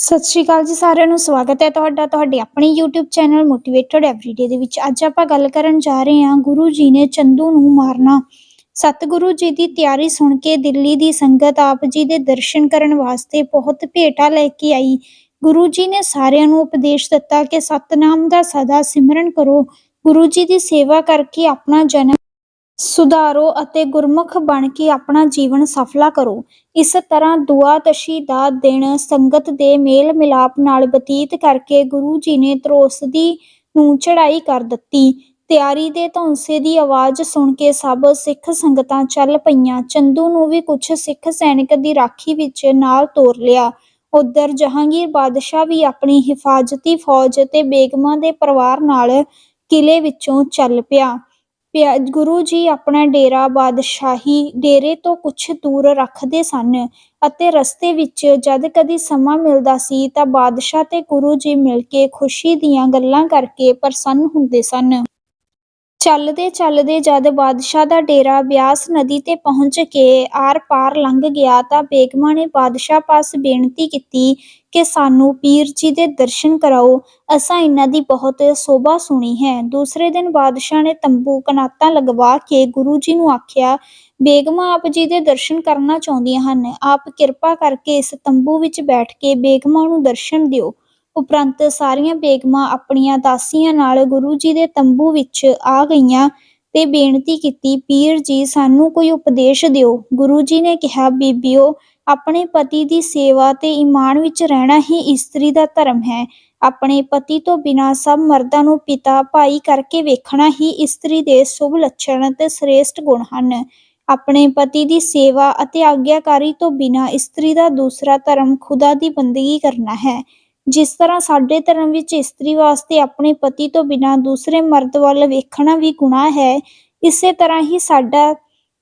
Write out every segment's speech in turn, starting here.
ਸਤਿ ਸ਼੍ਰੀ ਅਕਾਲ ਜੀ ਸਾਰਿਆਂ ਨੂੰ, ਸਵਾਗਤ ਹੈ ਤੁਹਾਡਾ, ਤੁਹਾਡੇ ਆਪਣੇ YouTube ਚੈਨਲ ਮੋਟੀਵੇਟਡ ਐਵਰੀਡੇ ਦੇ ਵਿੱਚ। ਅੱਜ ਆਪਾਂ ਗੱਲ ਕਰਨ ਜਾ ਰਹੇ ਹਾਂ ਗੁਰੂ ਜੀ ਨੇ ਚੰਦੂ ਨੂੰ ਮਾਰਨਾ। ਸਤਿਗੁਰੂ ਜੀ ਦੀ ਤਿਆਰੀ ਸੁਣ ਕੇ ਦਿੱਲੀ ਦੀ ਸੰਗਤ ਆਪ ਜੀ ਦੇ ਦਰਸ਼ਨ ਕਰਨ ਵਾਸਤੇ ਬਹੁਤ ਭੇਟਾ ਲੈ ਕੇ ਆਈ। ਗੁਰੂ ਜੀ ਨੇ ਸਾਰਿਆਂ ਨੂੰ ਉਪਦੇਸ਼ ਦਿੱਤਾ ਕਿ ਸਤਨਾਮ ਦਾ ਸਦਾ ਸਿਮਰਨ ਕਰੋ। ਗੁਰੂ ਜੀ ਦੀ ਸੇਵਾ ਕਰਕੇ ਆਪਣਾ ਜਨਮ ਸੁਧਾਰੋ ਅਤੇ ਗੁਰਮੁਖ ਬਣ ਕੇ ਆਪਣਾ ਜੀਵਨ ਸਫਲਾ ਕਰੋ। ਇਸ ਤਰ੍ਹਾਂ ਦੁਆਦਸ਼ੀ ਦਾ ਦਿਨ ਸੰਗਤ ਦੇ ਮੇਲ ਮਿਲਾਪ ਨਾਲ ਬਤੀਤ ਕਰਕੇ ਗੁਰੂ ਜੀ ਨੇ ਤਰੋਸਦੀ ਨੂੰ ਚੜਾਈ ਕਰ ਦਿੱਤੀ। ਤਿਆਰੀ ਦੇ ਧੌਂਸੇ ਦੀ ਆਵਾਜ਼ ਸੁਣ ਕੇ ਸਭ ਸਿੱਖ ਸੰਗਤਾਂ ਚੱਲ ਪਈਆਂ। ਚੰਦੂ ਨੂੰ ਵੀ ਕੁਝ ਸਿੱਖ ਸੈਨਿਕ ਦੀ ਰਾਖੀ ਵਿੱਚ ਨਾਲ ਤੋਰ ਲਿਆ। ਉਧਰ ਜਹਾਂਗੀਰ ਬਾਦਸ਼ਾਹ ਵੀ ਆਪਣੀ ਹਿਫਾਜ਼ਤੀ ਫੌਜ ਤੇ ਬੇਗਮਾਂ ਦੇ ਪਰਿਵਾਰ ਨਾਲ ਕਿਲੇ ਵਿੱਚੋਂ ਚੱਲ ਪਿਆ। ਗੁਰੂ ਜੀ ਆਪਣਾ ਡੇਰਾ ਬਾਦਸ਼ਾਹੀ ਡੇਰੇ ਤੋਂ ਕੁਝ ਦੂਰ ਰੱਖਦੇ ਸਨ ਅਤੇ ਰਸਤੇ ਵਿੱਚ ਜਦ ਕਦੀ ਸਮਾਂ ਮਿਲਦਾ ਸੀ ਤਾਂ ਬਾਦਸ਼ਾਹ ਤੇ ਗੁਰੂ ਜੀ ਮਿਲ ਕੇ ਖੁਸ਼ੀ ਦੀਆਂ ਗੱਲਾਂ ਕਰਕੇ ਪ੍ਰਸੰਨ ਹੁੰਦੇ ਸਨ। ਚੱਲਦੇ ਚੱਲਦੇ ਜਦ ਬਾਦਸ਼ਾਹ ਦਾ ਡੇਰਾ ਬਿਆਸ ਨਦੀ ਤੇ ਪਹੁੰਚ ਕੇ ਆਰ-ਪਾਰ ਲੰਘ ਗਿਆ ਤਾਂ ਬੇਗਮਾਂ ਨੇ ਬਾਦਸ਼ਾਹ ਪਾਸ ਬੇਨਤੀ ਕੀਤੀ ਕਿ ਸਾਨੂੰ ਪੀਰ ਜੀ ਦੇ ਦਰਸ਼ਨ ਕਰਾਓ। ਅਸਾਂ ਇਹਨਾਂ ਦੀ ਬਹੁਤ ਸੋਭਾ ਸੁਣੀ ਹੈ। ਦੂਸਰੇ ਦਿਨ ਬਾਦਸ਼ਾਹ ਨੇ ਤੰਬੂ ਕਨਾਤਾਂ ਲਗਵਾ ਕੇ ਗੁਰੂ ਜੀ ਨੂੰ ਆਖਿਆ, ਬੇਗਮਾਂ ਆਪ ਜੀ ਦੇ ਦਰਸ਼ਨ ਕਰਨਾ ਚਾਹੁੰਦੀਆਂ ਹਨ। ਆਪ ਕਿਰਪਾ ਕਰਕੇ ਇਸ ਤੰਬੂ ਵਿੱਚ ਬੈਠ ਕੇ ਬੇਗਮਾਂ ਨੂੰ ਦਰਸ਼ਨ ਦਿਓ। ਉਪਰੰਤ ਸਾਰੀਆਂ ਬੇਗਮਾਂ ਆਪਣੀਆਂ ਦਾਸੀਆਂ ਨਾਲ ਗੁਰੂ ਜੀ ਦੇ ਤੰਬੂ ਵਿੱਚ ਆ ਗਈਆਂ ਤੇ ਬੇਨਤੀ ਕੀਤੀ, ਪੀਰ ਜੀ, ਸਾਨੂੰ ਕੋਈ ਉਪਦੇਸ਼ ਦਿਓ। ਗੁਰੂ ਜੀ ਨੇ ਕਿਹਾ, ਬੀਬੀਓ, ਆਪਣੇ ਪਤੀ ਦੀ ਸੇਵਾ ਤੇ ਈਮਾਨ ਵਿੱਚ ਰਹਿਣਾ ਹੀ ਇਸਤਰੀ ਦਾ ਧਰਮ ਹੈ। ਆਪਣੇ ਪਤੀ ਤੋਂ ਬਿਨਾਂ ਸਭ ਮਰਦਾਂ ਨੂੰ ਪਿਤਾ, ਭਾਈ ਕਰਕੇ ਵੇਖਣਾ ਹੀ ਇਸਤਰੀ ਦੇ ਸ਼ੁਭ ਲੱਛਣ ਤੇ ਸ੍ਰੇਸ਼ਟ ਗੁਣ ਹਨ। ਆਪਣੇ ਪਤੀ ਦੀ ਸੇਵਾ ਅਤੇ ਆਗਿਆਕਾਰੀ ਤੋਂ ਬਿਨਾਂ ਇਸਤਰੀ ਦਾ ਦੂਸਰਾ ਧਰਮ ਖੁਦਾ ਦੀ ਬੰਦਗੀ ਕਰਨਾ ਹੈ। ਜਿਸ ਤਰ੍ਹਾਂ ਸਾਡੇ ਧਰਮ ਵਿੱਚ ਇਸਤਰੀ ਵਾਸਤੇ ਆਪਣੇ ਪਤੀ ਤੋਂ ਬਿਨਾਂ ਦੂਸਰੇ ਮਰਦ ਵੱਲ ਵੇਖਣਾ ਵੀ ਗੁਨਾਹ ਹੈ, ਇਸੇ ਤਰ੍ਹਾਂ ਹੀ ਸਾਡਾ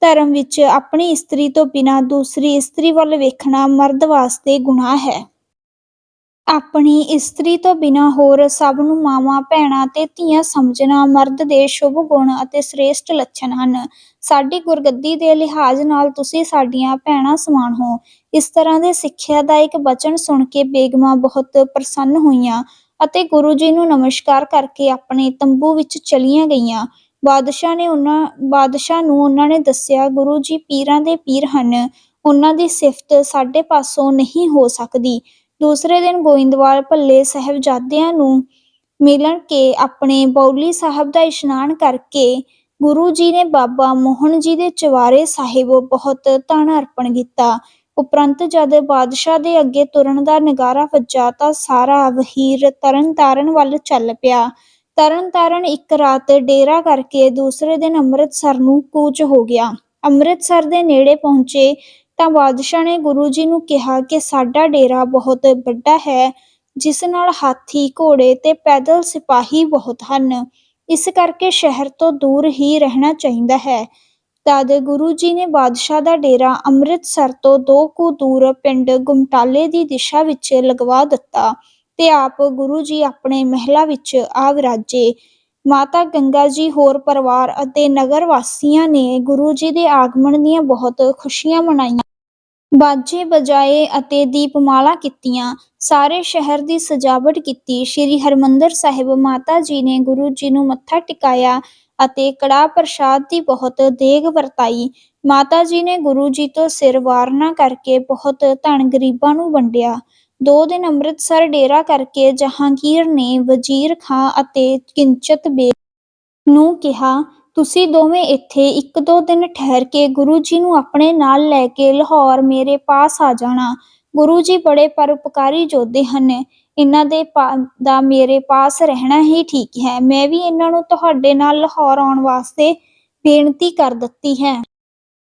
ਧਰਮ ਵਿੱਚ ਆਪਣੀ ਇਸਤਰੀ ਤੋਂ ਬਿਨਾਂ ਦੂਸਰੀ ਇਸਤਰੀ ਵੱਲ ਵੇਖਣਾ ਮਰਦ ਵਾਸਤੇ ਗੁਨਾਹ ਹੈ। ਆਪਣੀ ਇਸਤਰੀ ਤੋਂ ਬਿਨਾਂ ਹੋਰ ਸਭ ਨੂੰ ਮਾਵਾਂ, ਭੈਣਾਂ ਤੇ ਧੀਆਂ ਸਮਝਣਾ ਮਰਦ ਦੇ ਸ਼ੁਭ ਗੁਣ ਅਤੇ ਸ੍ਰੇਸ਼ਟ ਲੱਛਣ ਹਨ। ਸਾਡੀ ਗੁਰਗੱਦੀ ਦੇ ਲਿਹਾਜ਼ ਨਾਲ ਤੁਸੀਂ ਸਾਡੀਆਂ ਭੈਣਾਂ ਸਮਾਨ ਹੋ। ਇਸ ਤਰ੍ਹਾਂ ਦੇ ਸਿੱਖਿਆ ਦਾ ਇੱਕ ਬਚਨ ਸੁਣ ਕੇ ਬੇਗਮਾਂ ਬਹੁਤ ਪ੍ਰਸੰਨ ਹੋਈਆਂ ਅਤੇ ਗੁਰੂ ਜੀ ਨੂੰ ਨਮਸਕਾਰ ਕਰਕੇ ਆਪਣੇ ਤੰਬੂ ਵਿੱਚ ਚਲੀਆਂ ਗਈਆਂ। ਬਾਦਸ਼ਾਹ ਨੇ ਉਹਨਾਂ ਬਾਦਸ਼ਾਹ ਨੂੰ ਉਹਨਾਂ ਨੇ ਦੱਸਿਆ, ਗੁਰੂ ਜੀ, ਪੀਰਾਂ ਦੇ ਪੀਰ ਹਨ। ਉਹਨਾਂ ਦੀ ਸਿਫਤ ਸਾਡੇ ਪਾਸੋਂ ਨਹੀਂ ਹੋ ਸਕਦੀ। ਦੂਸਰੇ ਦਿਨ ਗੋਇੰਦਵਾਲ ਭੱਲੇ ਸਾਹਿਬਜ਼ਾਦਿਆਂ ਨੂੰ ਮਿਲਣ ਕੇ ਆਪਣੇ ਬੌਲੀ ਸਾਹਿਬ ਦਾ ਇਸ਼ਨਾਨ ਕਰਕੇ ਗੁਰੂ ਜੀ ਨੇ ਬਾਬਾ ਮੋਹਨ ਜੀ ਦੇ ਚਵਾਰੇ ਸਾਹਿਬ ਬਹੁਤ ਧਨ ਅਰਪਣ ਕੀਤਾ। ਉਪਰੰਤ ਜਦ ਬਾਦਸ਼ਾਹ ਦੇ ਅੱਗੇ ਤੁਰਨ ਦਾ ਨਗਾਰਾ ਵੱਜਾ ਤਾਂ ਸਾਰਾ ਵਹੀਰ ਤਰਨਤਾਰਨ ਵੱਲ ਚੱਲ ਪਿਆ। ਤਰਨ ਤਾਰਨ ਇੱਕ ਰਾਤ ਡੇਰਾ ਕਰਕੇ ਦੂਸਰੇ ਦਿਨ ਅੰਮ੍ਰਿਤਸਰ ਨੂੰ ਕੂਚ ਹੋ ਗਿਆ। ਅੰਮ੍ਰਿਤਸਰ ਦੇ ਨੇੜੇ ਪਹੁੰਚੇ ਤਾਂ ਬਾਦਸ਼ਾਹ ਨੇ ਗੁਰੂ ਜੀ ਨੂੰ ਕਿਹਾ ਕਿ ਸਾਡਾ ਡੇਰਾ ਬਹੁਤ ਵੱਡਾ ਹੈ, ਜਿਸ ਨਾਲ ਹਾਥੀ, ਘੋੜੇ ਤੇ ਪੈਦਲ ਸਿਪਾਹੀ ਬਹੁਤ ਹਨ। ਇਸ ਕਰਕੇ ਸ਼ਹਿਰ ਤੋਂ ਦੂਰ ਹੀ ਰਹਿਣਾ ਚਾਹੀਦਾ ਹੈ। ਤਦ ਗੁਰੂ ਜੀ ਨੇ ਬਾਦਸ਼ਾਹ ਦਾ ਡੇਰਾ ਅੰਮ੍ਰਿਤਸਰ ਤੋਂ ਦੋ ਕੁ ਦੂਰ ਪਿੰਡ ਗੁਮਟਾਲੇ ਦੀ ਦਿਸ਼ਾ ਵਿੱਚ ਲਗਵਾ ਦਿੱਤਾ ਤੇ ਆਪ ਗੁਰੂ ਜੀ ਆਪਣੇ ਮਹਿਲਾ ਵਿੱਚ ਆ ਵਿਰਾਜੇ ਮਾਤਾ ਗੰਗਾ ਜੀ ਹੋਰ ਪਰਿਵਾਰ ਅਤੇ ਨਗਰ ਵਾਸੀਆਂ ਨੇ ਗੁਰੂ ਜੀ ਦੇ ਆਗਮਨ ਦੀਆਂ ਬਹੁਤ ਖੁਸ਼ੀਆਂ ਮਨਾਈਆਂ। ਬਾਜੇ ਬਜਾਏ ਅਤੇ ਦੀਪਮਾਲਾ ਕੀਤੀਆਂ। ਸਾਰੇ ਸ਼ਹਿਰ ਦੀ ਸਜਾਵਟ ਕੀਤੀ। ਸ੍ਰੀ ਹਰਮੰਦਰ ਸਾਹਿਬ ਮਾਤਾ ਜੀ ਨੇ ਗੁਰੂ ਜੀ ਨੂੰ ਮੱਥਾ ਟਿਕਾਇਆ ਅਤੇ ਕੜਾ ਪ੍ਰਸ਼ਾਦ ਦੀ ਬਹੁਤ ਦੇਗ ਵਰਤਾਈ। ਮਾਤਾ ਜੀ ਨੇ ਗੁਰੂ ਜੀ ਤੋਂ ਸਿਰ ਵਾਰਨਾ ਕਰਕੇ ਬਹੁਤ ਧਨ ਗਰੀਬਾਂ ਨੂੰ ਵੰਡਿਆ। ਦੋ ਦਿਨ ਅੰਮ੍ਰਿਤਸਰ ਡੇਰਾ ਕਰਕੇ ਜਹਾਂਗੀਰ ਨੇ ਵਜ਼ੀਰ ਖਾਂ ਅਤੇ ਕਿੰਚਤ ਬੇਗ ਨੂੰ ਕਿਹਾ ਤੁਸੀਂ ਦੋਵੇਂ ਇੱਥੇ ਇੱਕ ਦੋ ਦਿਨ ਠਹਿਰ ਕੇ ਗੁਰੂ ਜੀ ਨੂੰ ਆਪਣੇ ਨਾਲ ਲੈ ਕੇ ਲਾਹੌਰ ਮੇਰੇ ਪਾਸ ਆ ਜਾਣਾ। ਗੁਰੂ ਜੀ ਬੜੇ ਪਰਉਪਕਾਰੀ ਯੋਧੇ ਹਨ। ਇਹਨਾਂ ਦੇ ਦਾ ਮੇਰੇ ਪਾਸ ਰਹਿਣਾ ਹੀ ਠੀਕ ਹੈ। ਮੈਂ ਵੀ ਇਹਨਾਂ ਨੂੰ ਤੁਹਾਡੇ ਨਾਲ ਲਾਹੌਰ ਆਉਣ ਵਾਸਤੇ ਬੇਨਤੀ ਕਰ ਦਿੱਤੀ ਹੈ।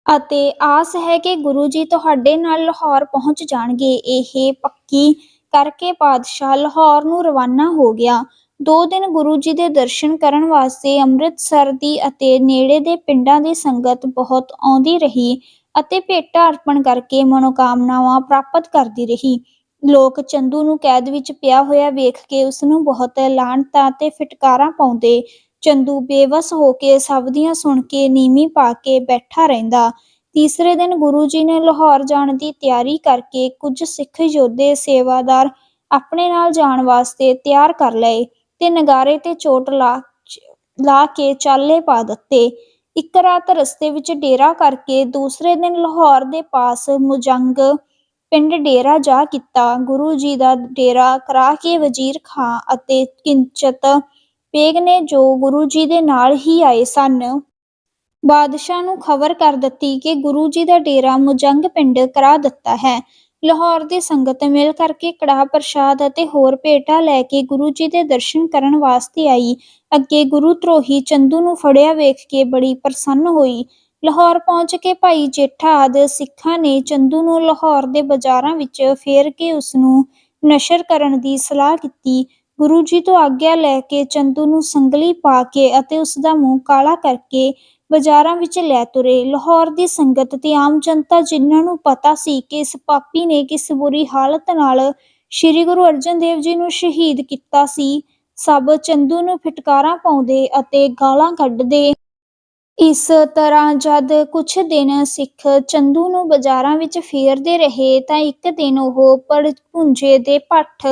ਅਤੇ ਆਸ ਹੈ ਕਿ ਗੁਰੂ ਜੀ ਤੁਹਾਡੇ ਨਾਲ ਲਾਹੌਰ ਪਹੁੰਚ ਜਾਣਗੇ। ਇਹ ਪੱਕੀ ਕਰਕੇ ਪਾਤਸ਼ਾਹ ਲਾਹੌਰ ਨੂੰ ਰਵਾਨਾ ਹੋ ਗਿਆ। ਦੋ ਦਿਨ ਗੁਰੂ ਜੀ ਦੇ ਦਰਸ਼ਨ ਕਰਨ ਵਾਸਤੇ ਅੰਮ੍ਰਿਤਸਰ ਦੀ ਅਤੇ ਨੇੜੇ ਦੇ ਪਿੰਡਾਂ ਦੀ ਸੰਗਤ ਬਹੁਤ ਆਉਂਦੀ ਰਹੀ ਅਤੇ ਭੇਟਾ ਅਰਪਣ ਕਰਕੇ ਮਨੋਕਾਮਨਾਵਾਂ ਪ੍ਰਾਪਤ ਕਰਦੀ ਰਹੀ। ਲੋਕ ਚੰਦੂ ਨੂੰ ਕੈਦ ਵਿੱਚ ਪਿਆ ਹੋਇਆ ਵੇਖ ਕੇ ਉਸ ਨੂੰ ਬਹੁਤ ਲਾਹਨਤਾਂ ਤੇ ਫਟਕਾਰਾਂ ਪਾਉਂਦੇ। ਚੰਦੂ ਬੇਵਸ ਹੋ ਕੇ ਸਭ ਦੀਆਂ ਸੁਣ ਕੇ ਨੀਵੀਂ ਪਾ ਕੇ ਬੈਠਾ ਰਹਿੰਦਾ। ਤੀਸਰੇ ਦਿਨ ਗੁਰੂ ਜੀ ਨੇ ਲਾਹੌਰ ਜਾਣ ਦੀ ਤਿਆਰੀ ਕਰਕੇ ਕੁਝ ਸਿੱਖ ਯੋਧੇ ਸੇਵਾਦਾਰ ਆਪਣੇ ਨਾਲ ਜਾਣ ਵਾਸਤੇ ਤਿਆਰ ਕਰ ਲਏ। ਤੇ ਨਗਾਰੇ ਤੇ ਚੋਟ ਲਾ ਲਾ ਕੇ ਚਾਲੇ ਪਾ ਦਿੱਤੇ। ਇੱਕ ਰਾਤ ਰਸਤੇ ਵਿੱਚ ਡੇਰਾ ਕਰਕੇ ਦੂਸਰੇ ਦਿਨ ਲਾਹੌਰ ਦੇ ਪਾਸ ਮੁਜੰਗ ਪਿੰਡ ਡੇਰਾ ਜਾ ਕੀਤਾ। ਗੁਰੂ ਜੀ ਦਾ ਡੇਰਾ ਕਰਾ ਕੇ ਵਜ਼ੀਰ ਖਾਂ ਅਤੇ ਕਿੰਚਤ ਬੇਗ ਨੇ ਜੋ ਗੁਰੂ ਜੀ ਦੇ ਨਾਲ ਹੀ ਆਏ ਸਨ, ਬਾਦਸ਼ਾਹ ਨੂੰ ਖਬਰ ਕਰ ਦਿੱਤੀ ਕਿ ਗੁਰੂ ਜੀ ਦਾ ਡੇਰਾ ਮੁਜੰਗ ਪਿੰਡ ਕਰਾ ਦਿੱਤਾ ਹੈ। ਲਾਹੌਰ ਦੀ ਸੰਗਤ ਮਿਲ ਕਰਕੇ ਕੜਾਹ ਪ੍ਰਸ਼ਾਦ ਅਤੇ ਹੋਰ ਭੇਟਾ ਲੈ ਕੇ ਗੁਰੂ ਜੀ ਦੇ ਦਰਸ਼ਨ ਕਰਨ ਵਾਸਤੇ ਆਈ। ਅੱਗੇ ਗੁਰੂ ਧਰੋਹੀ ਚੰਦੂ ਨੂੰ ਫੜਿਆ ਵੇਖ ਕੇ ਬੜੀ ਪ੍ਰਸੰਨ ਹੋਈ। ਲਾਹੌਰ ਪਹੁੰਚ ਕੇ ਭਾਈ ਜੇਠਾ ਆਦਿ ਸਿੱਖਾਂ ਨੇ ਚੰਦੂ ਨੂੰ ਲਾਹੌਰ ਦੇ ਬਾਜ਼ਾਰਾਂ ਵਿੱਚ ਫੇਰ ਕੇ ਉਸ ਨੂੰ ਨਸ਼ਰ ਕਰਨ ਦੀ ਸਲਾਹ ਕੀਤੀ। ਗੁਰੂ ਜੀ ਤੋਂ ਆਗਿਆ ਲੈ ਕੇ ਚੰਦੂ ਨੂੰ ਸੰਗਲੀ ਪਾ ਕੇ ਅਤੇ ਉਸ ਦਾ ਮੂੰਹ ਕਾਲਾ ਕਰਕੇ ਬਾਜ਼ਾਰਾਂ ਵਿੱਚ ਲੈ ਤੁਰੇ। ਲਾਹੌਰ ਦੀ ਸੰਗਤ ਤੇ ਆਮ ਜਨਤਾ ਜਿਨ੍ਹਾਂ ਨੂੰ ਪਤਾ ਸੀ ਕਿ ਇਸ ਪਾਪੀ ਨੇ ਕਿਸ ਬੁਰੀ ਹਾਲਤ ਨਾਲ ਸ੍ਰੀ ਗੁਰੂ ਅਰਜਨ ਦੇਵ ਜੀ ਨੂੰ ਸ਼ਹੀਦ ਕੀਤਾ ਸੀ, ਸਭ ਚੰਦੂ ਨੂੰ ਫਟਕਾਰਾਂ ਪਾਉਂਦੇ ਅਤੇ ਗਾਲਾਂ ਕੱਢਦੇ। ਇਸ ਤਰ੍ਹਾਂ ਜਦ ਕੁਛ ਦਿਨ ਸਿੱਖ ਚੰਦੂ ਨੂੰ ਬਾਜ਼ਾਰਾਂ ਵਿੱਚ ਫੇਰਦੇ ਰਹੇ, ਤਾਂ ਇੱਕ ਦਿਨ ਉਹ ਪੜ ਪੜਪੁੰਜੇ ਦੇ ਪੱਠ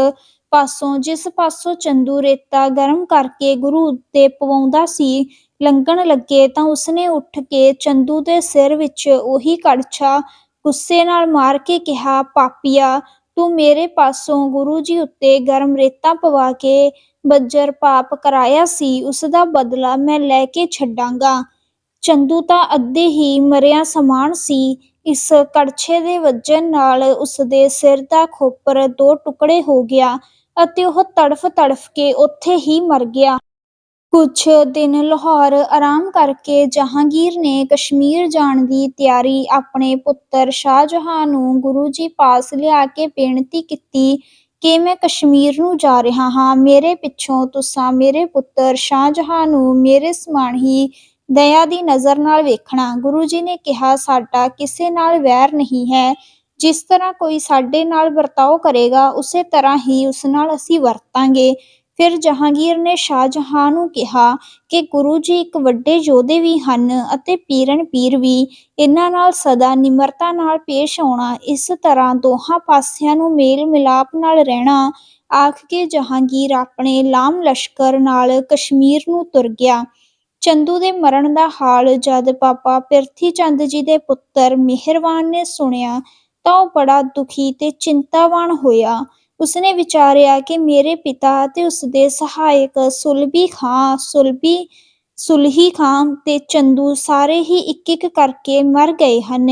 ਪਾਸੋਂ, ਜਿਸ ਪਾਸੋਂ ਚੰਦੂ ਰੇਤਾ ਗਰਮ ਕਰਕੇ ਗੁਰੂ ਉੱਤੇ ਪਵਾਉਂਦਾ ਸੀ ਲੰਘਣ ਲੱਗੇ ਤਾਂ ਉਸਨੇ ਉੱਠ ਕੇ ਚੰਦੂ ਦੇ ਸਿਰ ਵਿੱਚ ਉਹੀ ਕੜਛਾ ਗੁੱਸੇ ਨਾਲ ਮਾਰ ਕੇ ਕਿਹਾ, ਪਾਪੀਆ, ਤੂੰ ਮੇਰੇ ਪਾਸੋਂ ਗੁਰੂ ਜੀ ਉੱਤੇ ਗਰਮ ਰੇਤਾ ਪਵਾ ਕੇ ਬੱਜਰ ਪਾਪ ਕਰਾਇਆ ਸੀ ਉਸ ਦਾ ਬਦਲਾ ਮੈਂ ਲੈ ਕੇ ਛੱਡਾਂਗਾ ਚੰਦੂ ਤਾਂ ਅੱਧੇ ਹੀ ਮਰਿਆ ਸਮਾਨ ਸੀ। ਇਸ ਕੜਛੇ ਦੇ ਵੱਜਣ ਨਾਲ ਉਸਦੇ ਸਿਰ ਦਾ ਖੋਪਰ ਦੋ ਟੁਕੜੇ ਹੋ ਗਿਆ ਅਤੇ ਉਹ ਤੜਫ ਤੜਫ ਕੇ ਉੱਥੇ ਹੀ ਮਰ ਗਿਆ। ਕੁਛ ਦਿਨ ਲਾਹੌਰ ਆਰਾਮ ਕਰਕੇ ਜਹਾਂਗੀਰ ਨੇ ਕਸ਼ਮੀਰ ਜਾਣ ਦੀ ਤਿਆਰੀ ਆਪਣੇ ਪੁੱਤਰ ਸ਼ਾਹਜਹਾਂ ਨੂੰ ਗੁਰੂ ਜੀ ਪਾਸ ਲਿਆ ਕੇ ਬੇਨਤੀ ਕੀਤੀ, ਕਿ ਮੈਂ ਕਸ਼ਮੀਰ ਨੂੰ ਜਾ ਰਿਹਾ ਹਾਂ। ਮੇਰੇ ਪਿੱਛੋਂ ਤੁਸਾਂ ਮੇਰੇ ਪੁੱਤਰ ਸ਼ਾਹਜਹਾਂ ਨੂੰ ਮੇਰੇ ਸਮਾਨ ਹੀ ਦਇਆ ਦੀ ਨਜ਼ਰ ਨਾਲ ਵੇਖਣਾ। ਗੁਰੂ ਜੀ ਨੇ ਕਿਹਾ, ਸਾਡਾ ਕਿਸੇ ਨਾਲ ਵੈਰ ਨਹੀਂ ਹੈ। ਜਿਸ ਤਰ੍ਹਾਂ ਕੋਈ ਸਾਡੇ ਨਾਲ ਵਰਤਾਓ ਕਰੇਗਾ, ਉਸੇ ਤਰ੍ਹਾਂ ਹੀ ਉਸ ਨਾਲ ਅਸੀਂ ਵਰਤਾਂਗੇ। ਫਿਰ ਜਹਾਂਗੀਰ ਨੇ ਸ਼ਾਹਜਹਾਂ ਨੂੰ ਕਿਹਾ ਕਿ ਗੁਰੂ ਜੀ ਇੱਕ ਵੱਡੇ ਯੋਧੇ ਵੀ ਹਨ ਅਤੇ ਪੀਰਨ ਪੀਰ ਵੀ। ਇਹਨਾਂ ਨਾਲ ਸਦਾ ਨਿਮਰਤਾ ਨਾਲ ਪੇਸ਼ ਆਉਣਾ, ਇਸ ਤਰ੍ਹਾਂ ਦੋਹਾਂ ਪਾਸਿਆਂ ਨੂੰ ਮੇਲ ਮਿਲਾਪ ਨਾਲ ਰਹਿਣਾ, ਆਖ ਕੇ ਜਹਾਂਗੀਰ ਆਪਣੇ ਲਾਮ ਲਸ਼ਕਰ ਨਾਲ ਕਸ਼ਮੀਰ ਨੂੰ ਤੁਰ ਗਿਆ। ਚੰਦੂ ਦੇ ਮਰਨ ਦਾ ਹਾਲ ਜਦ ਪਾਪਾ ਪਿਰਥੀ ਚੰਦ ਜੀ ਦੇ ਪੁੱਤਰ ਮਿਹਰਵਾਨ ਨੇ ਸੁਣਿਆ, ਤਾਂ ਉਹ ਬੜਾ ਦੁਖੀ ਤੇ ਚਿੰਤਾਵਾਨ ਹੋਇਆ। ਉਸਨੇ ਵਿਚਾਰਿਆ ਕਿ ਮੇਰੇ ਪਿਤਾ ਅਤੇ ਉਸਦੇ ਸਹਾਇਕ ਸੁਲਬੀ ਖਾਂ ਸੁਲਬੀ ਸੁਲਹੀ ਖਾਂ ਤੇ ਚੰਦੂ ਸਾਰੇ ਹੀ ਇੱਕ ਇੱਕ ਕਰਕੇ ਮਰ ਗਏ ਹਨ।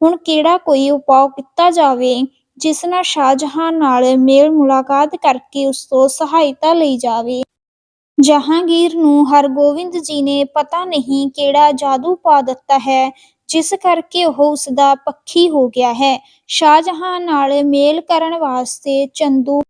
ਹੁਣ ਕਿਹੜਾ ਕੋਈ ਉਪਾਅ ਕੀਤਾ ਜਾਵੇ ਜਿਸ ਨਾਲ ਸ਼ਾਹਜਹਾਂ ਨਾਲ ਮੇਲ ਮੁਲਾਕਾਤ ਕਰਕੇ ਉਸ ਤੋਂ ਸਹਾਇਤਾ ਲਈ ਜਾਵੇ? ਜਹਾਂਗੀਰ ਨੂੰ ਹਰਗੋਬਿੰਦ ਜੀ ਨੇ ਪਤਾ ਨਹੀਂ ਕਿਹੜਾ ਜਾਦੂ ਪਾ ਦਿੱਤਾ ਹੈ। ਜਿਸ ਕਰਕੇ ਉਹ ਉਸ ਦਾ ਪੱਖੀ ਹੋ ਗਿਆ ਹੈ। ਸ਼ਾਹਜਹਾਂ ਨਾਲ ਮੇਲ ਕਰਨ ਵਾਸਤੇ ਚੰਦੂ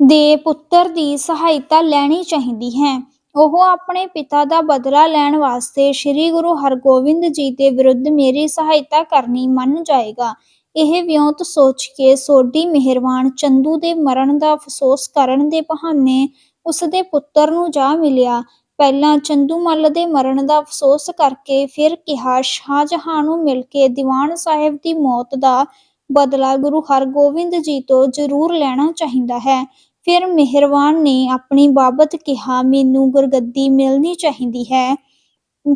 ਦੇ ਪੁੱਤਰ ਦੀ ਸਹਾਇਤਾ ਲੈਣੀ ਚਾਹੀਦੀ ਹੈ। ਉਹ ਆਪਣੇ ਪਿਤਾ ਦਾ ਬਦਲਾ ਲੈਣ ਵਾਸਤੇ ਸ੍ਰੀ ਗੁਰੂ ਹਰਗੋਬਿੰਦ ਜੀ ਦੇ ਵਿਰੁੱਧ ਮੇਰੀ ਸਹਾਇਤਾ ਕਰਨੀ ਮੰਨ ਜਾਏਗਾ। ਇਹ ਵਿਉਂਤ ਸੋਚ ਕੇ ਸੋਢੀ ਮਿਹਰਵਾਨ ਚੰਦੂ ਦੇ ਮਰਨ ਦਾ ਅਫਸੋਸ ਕਰਨ ਦੇ ਬਹਾਨੇ ਉਸ ਦੇ ਪੁੱਤਰ ਨੂੰ ਜਾ ਮਿਲਿਆ। ਪਹਿਲਾਂ ਚੰਦੂਮੱਲ ਦੇ ਮਰਨ ਦਾ ਅਫਸੋਸ ਕਰਕੇ ਫਿਰ ਕਿਹਾ, ਸ਼ਾਹਜਹਾਂ ਨੂੰ ਮਿਲ ਕੇ ਦੀਵਾਨ ਸਾਹਿਬ ਦੀ ਮੌਤ ਦਾ ਬਦਲਾ ਗੁਰੂ ਹਰਗੋਬਿੰਦ ਜੀ ਤੋਂ ਜ਼ਰੂਰ ਲੈਣਾ ਚਾਹੀਦਾ ਹੈ। ਫਿਰ ਮਿਹਰਵਾਨ ਨੇ ਆਪਣੀ ਬਾਬਤ ਕਿਹਾ, ਮੈਨੂੰ ਗੁਰਗੱਦੀ ਮਿਲਣੀ ਚਾਹੀਦੀ ਹੈ।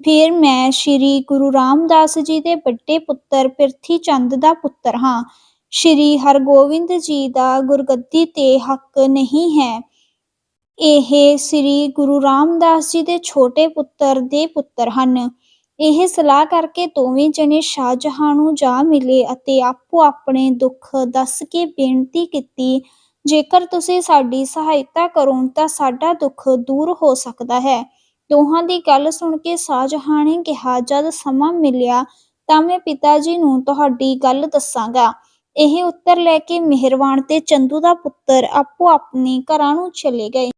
ਫਿਰ ਮੈਂ ਸ੍ਰੀ ਗੁਰੂ ਰਾਮਦਾਸ ਜੀ ਦੇ ਵੱਡੇ ਪੁੱਤਰ ਪਿਰਥੀ ਚੰਦ ਦਾ ਪੁੱਤਰ ਹਾਂ। ਸ੍ਰੀ ਹਰਗੋਬਿੰਦ ਜੀ ਦਾ ਗੁਰਗੱਦੀ ਤੇ ਹੱਕ ਨਹੀਂ ਹੈ। ਇਹ ਸ੍ਰੀ ਗੁਰੂ ਰਾਮਦਾਸ ਜੀ ਦੇ ਛੋਟੇ ਪੁੱਤਰ ਦੇ ਪੁੱਤਰ ਹਨ। ਇਹ ਸਲਾਹ ਕਰਕੇ ਦੋਵੇਂ ਜਣੇ ਸ਼ਾਹਜਹਾਂ ਨੂੰ ਜਾ ਮਿਲੇ ਅਤੇ ਆਪੋ ਆਪਣੇ ਦੁੱਖ ਦੱਸ ਕੇ ਬੇਨਤੀ ਕੀਤੀ, ਜੇਕਰ ਤੁਸੀਂ ਸਾਡੀ ਸਹਾਇਤਾ ਕਰੋ ਤਾਂ ਸਾਡਾ ਦੁੱਖ ਦੂਰ ਹੋ ਸਕਦਾ ਹੈ। ਦੋਹਾਂ ਦੀ ਗੱਲ ਸੁਣ ਕੇ ਸ਼ਾਹਜਹਾਂ ਨੇ ਕਿਹਾ, ਜਦ ਸਮਾਂ ਮਿਲਿਆ ਤਾਂ ਮੈਂ ਪਿਤਾ ਜੀ ਨੂੰ ਤੁਹਾਡੀ ਗੱਲ ਦੱਸਾਂਗਾ। ਇਹ ਉੱਤਰ ਲੈ ਕੇ ਮਿਹਰਵਾਨ ਤੇ ਚੰਦੂ ਦਾ ਪੁੱਤਰ ਆਪੋ ਆਪਣੇ ਘਰਾਂ ਨੂੰ ਚਲੇ ਗਏ।